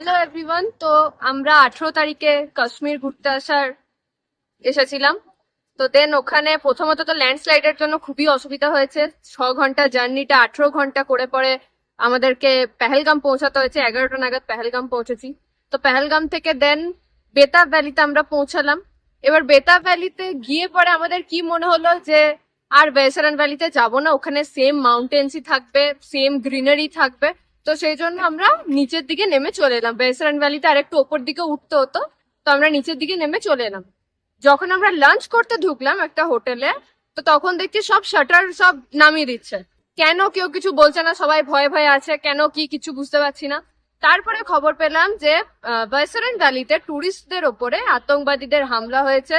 Hello everyone তো আমরা আঠেরো তারিখে কাশ্মীর ঘুরতে আসার এসেছিলাম। তো দেন ওখানে প্রথমত তো ল্যান্ডস্লাইডের জন্য খুবই অসুবিধা হয়েছে। ছ ঘণ্টা জার্নিটা আঠেরো ঘণ্টা করে পরে আমাদেরকে পেহেলগাম পৌঁছাতে হয়েছে। এগারোটা নাগাদ পেহেলগাম পৌঁছেছি। তো পেহেলগাম থেকে দেন বেতাব ভ্যালিতে আমরা পৌঁছালাম। এবার বেতাব ভ্যালিতে গিয়ে পরে আমাদের কি মনে হলো যে, আর বেসারান ভ্যালিতে যাব না। ওখানে সেম মাউন্টেন্সই থাকবে সেম গ্রিনারি থাকবে। তো সেই জন্য আমরা নিচের দিকে নেমে চলে এলাম। বেসারান ভ্যালিতে আর একটু ওপর দিকে উঠতে হতো, তো আমরা নিচের দিকে নেমে চলে এলাম। যখন আমরা লাঞ্চ করতে ঢুকলাম একটা হোটেলে, তো তখন দেখছি সব শাটার সব নামিয়ে দিচ্ছে। কেন কেউ কিছু বলছে না, সবাই ভয়ে ভয়ে আছে, কেন কি কিছু বুঝতে পারছি না। তারপরে খবর পেলাম যে বৈসারান ভ্যালিতে টুরিস্টদের ওপরে আতঙ্কবাদীদের হামলা হয়েছে।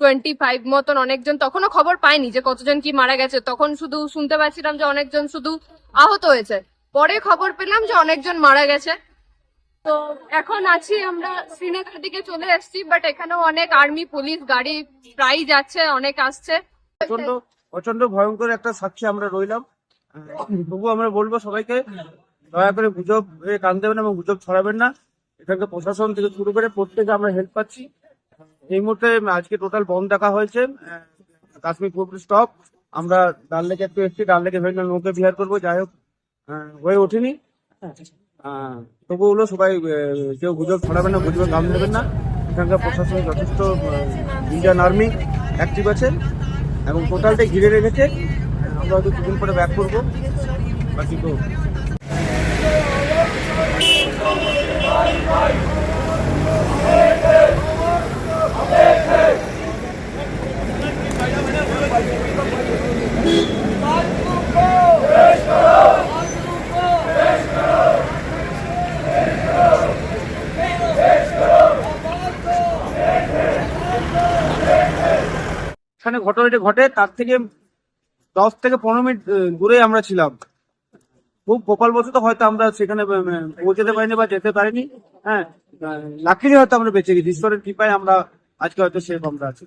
টোয়েন্টি ফাইভ মতন অনেকজন, তখনও খবর পাইনি যে কতজন কি মারা গেছে। তখন শুধু শুনতে পাচ্ছিলাম যে অনেকজন শুধু আহত হয়েছে। পরে খবর পেলাম যে অনেকজন মারা গেছে। তো এখন আছি আমরা শ্রীনগর দিকে চলে এসেছি বাট এখানেও অনেক আর্মি পুলিশ গাড়ি প্রায় যাচ্ছে, অনেক আসছে। প্রচণ্ড প্রচণ্ড ভয়ঙ্কর একটা সাক্ষী আমরা রইলাম। তবু আমরা বলব সবাইকে, দয়া করে গুজব কান দেবেন এবং গুজব ছড়াবেন না। এখানকার প্রশাসন থেকে শুরু করে প্রত্যেকে আমরা হেল্প পাচ্ছি। এই মুহূর্তে আজকে টোটাল বন্ধ দেখা হয়েছে। কাশ্মীর পুরোপুরি স্টপ আমরা ডাল লেকে একটু এসেছি, ডাল লেকে ভেবে নৌকে বিহার করব। যাই হোক হয়ে ওঠেনি। আহ, তবু সবাই কেউ গুজব ছড়াবেন না গুজবে নাম নেবেন না। এখানকার প্রশাসন যথেষ্ট ইন্ডিয়ান আর্মি অ্যাক্টিভ আছে এবং টোটালটাই ঘিরে রেখেছে। আমরা হয়তো দুদিন পরে ব্যাক করব। বাকি তো এখানে ঘটনাটি ঘটে তার থেকে দশ থেকে পনেরো মিনিট দূরে আমরা ছিলাম খুব কপালবশত হয়তো আমরা সেখানে পৌঁছতে পারিনি বা যেতে পারিনি হ্যাঁ লাকিলি হয়তো আমরা বেঁচে গেছি ঈশ্বরের কৃপায় আমরা আজকে হয়তো সেফ আমরা আছি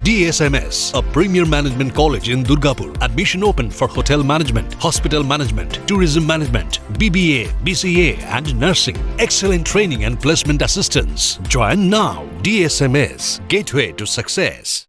DSMS, a premier management college in Durgapur. Admission open for hotel management, hospital management, tourism management, BBA, BCA, and nursing. Excellent training and placement assistance. Join now. DSMS, gateway to success.